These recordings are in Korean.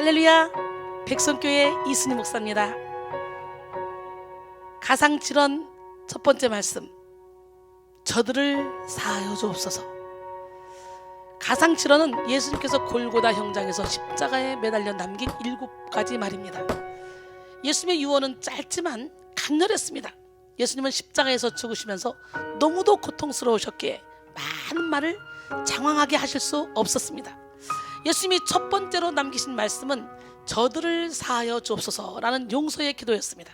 할렐루야. 백성교회 이순희 목사입니다. 가상질원 첫 번째 말씀. 저들을 사하여 주옵소서. 가상질원은 예수님께서 골고다 형장에서 십자가에 매달려 남긴 일곱 가지 말입니다. 예수님의 유언은 짧지만 강렬했습니다. 예수님은 십자가에서 죽으시면서 너무도 고통스러우셨기에 많은 말을 장황하게 하실 수 없었습니다 예수님이 첫 번째로 남기신 말씀은 저들을 사하여 주옵소서라는 용서의 기도였습니다.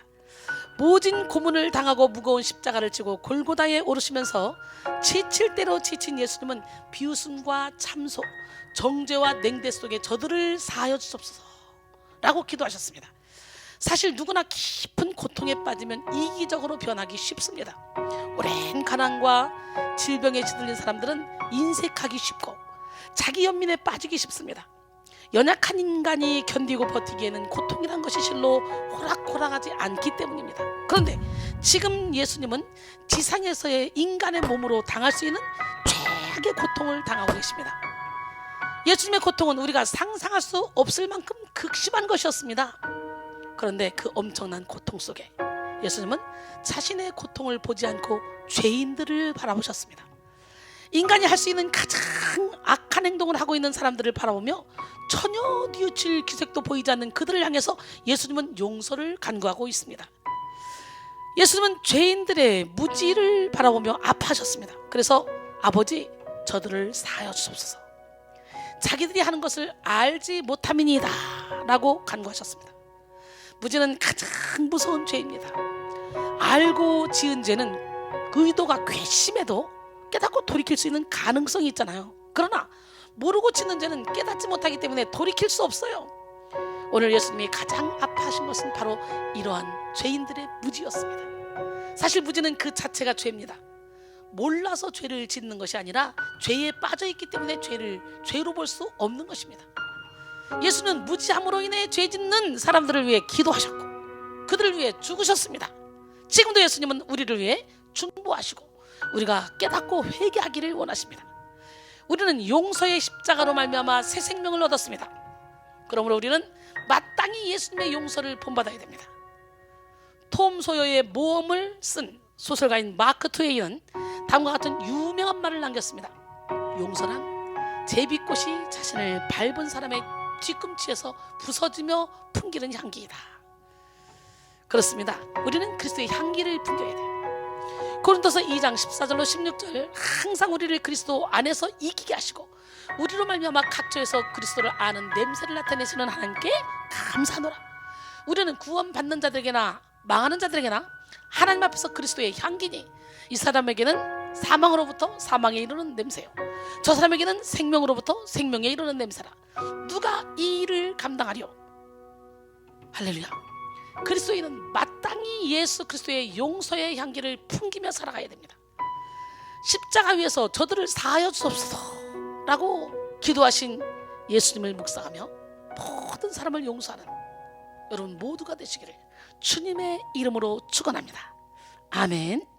모진 고문을 당하고 무거운 십자가를 지고 골고다에 오르시면서 지칠 대로 지친 예수님은 비웃음과 참소, 정죄와 냉대 속에 저들을 사하여 주옵소서라고 기도하셨습니다. 사실 누구나 깊은 고통에 빠지면 이기적으로 변하기 쉽습니다. 오랜 가난과 질병에 시들린 사람들은 인색하기 쉽고 자기 연민에 빠지기 쉽습니다. 연약한 인간이 견디고 버티기에는 고통이란 것이 실로 호락호락하지 않기 때문입니다. 그런데 지금 예수님은 지상에서의 인간의 몸으로 당할 수 있는 최악의 고통을 당하고 계십니다. 예수님의 고통은 우리가 상상할 수 없을 만큼 극심한 것이었습니다. 그런데 그 엄청난 고통 속에 예수님은 자신의 고통을 보지 않고 죄인들을 바라보셨습니다. 인간이 할 수 있는 가장 악한 행동을 하고 있는 사람들을 바라보며 전혀 뉘우칠 기색도 보이지 않는 그들을 향해서 예수님은 용서를 간구하고 있습니다. 예수님은 죄인들의 무지를 바라보며 아파하셨습니다. 그래서 아버지 저들을 사하여 주옵소서. 자기들이 하는 것을 알지 못함이니이다 라고 간구하셨습니다. 무지는 가장 무서운 죄입니다. 알고 지은 죄는 그 의도가 괘씸해도 깨닫고 돌이킬 수 있는 가능성이 있잖아요. 그러나 모르고 짓는 죄는 깨닫지 못하기 때문에 돌이킬 수 없어요. 오늘 예수님이 가장 아파하신 것은 바로 이러한 죄인들의 무지였습니다. 사실 무지는 그 자체가 죄입니다. 몰라서 죄를 짓는 것이 아니라 죄에 빠져 있기 때문에 죄를 죄로 볼 수 없는 것입니다. 예수는 무지함으로 인해 죄 짓는 사람들을 위해 기도하셨고 그들을 위해 죽으셨습니다. 지금도 예수님은 우리를 위해 중보하시고 우리가 깨닫고 회개하기를 원하십니다. 우리는 용서의 십자가로 말미암아 새 생명을 얻었습니다. 그러므로 우리는 마땅히 예수님의 용서를 본받아야 됩니다. 톰 소여의 모험을 쓴 소설가인 마크 트웨이는 다음과 같은 유명한 말을 남겼습니다. 용서란 제비꽃이 자신을 밟은 사람의 뒤꿈치에서 부서지며 풍기는 향기이다. 그렇습니다. 우리는 그리스도의 향기를 풍겨야 돼요. 고린도서 2장 14절로 16절 항상 우리를 그리스도 안에서 이기게 하시고 우리로 말미암아 각처에서 그리스도를 아는 냄새를 나타내시는 하나님께 감사하노라. 우리는 구원받는 자들에게나 망하는 자들에게나 하나님 앞에서 그리스도의 향기니 이 사람에게는 사망으로부터 사망에 이르는 냄새요. 저 사람에게는 생명으로부터 생명에 이르는 냄새라. 누가 이 일을 감당하리요? 할렐루야. 그리스도인은 마땅히 예수 그리스도의 용서의 향기를 풍기며 살아가야 됩니다. 십자가 위에서 저들을 사하여 주옵소서라고 기도하신 예수님을 묵상하며 모든 사람을 용서하는 여러분 모두가 되시기를 주님의 이름으로 축원합니다. 아멘.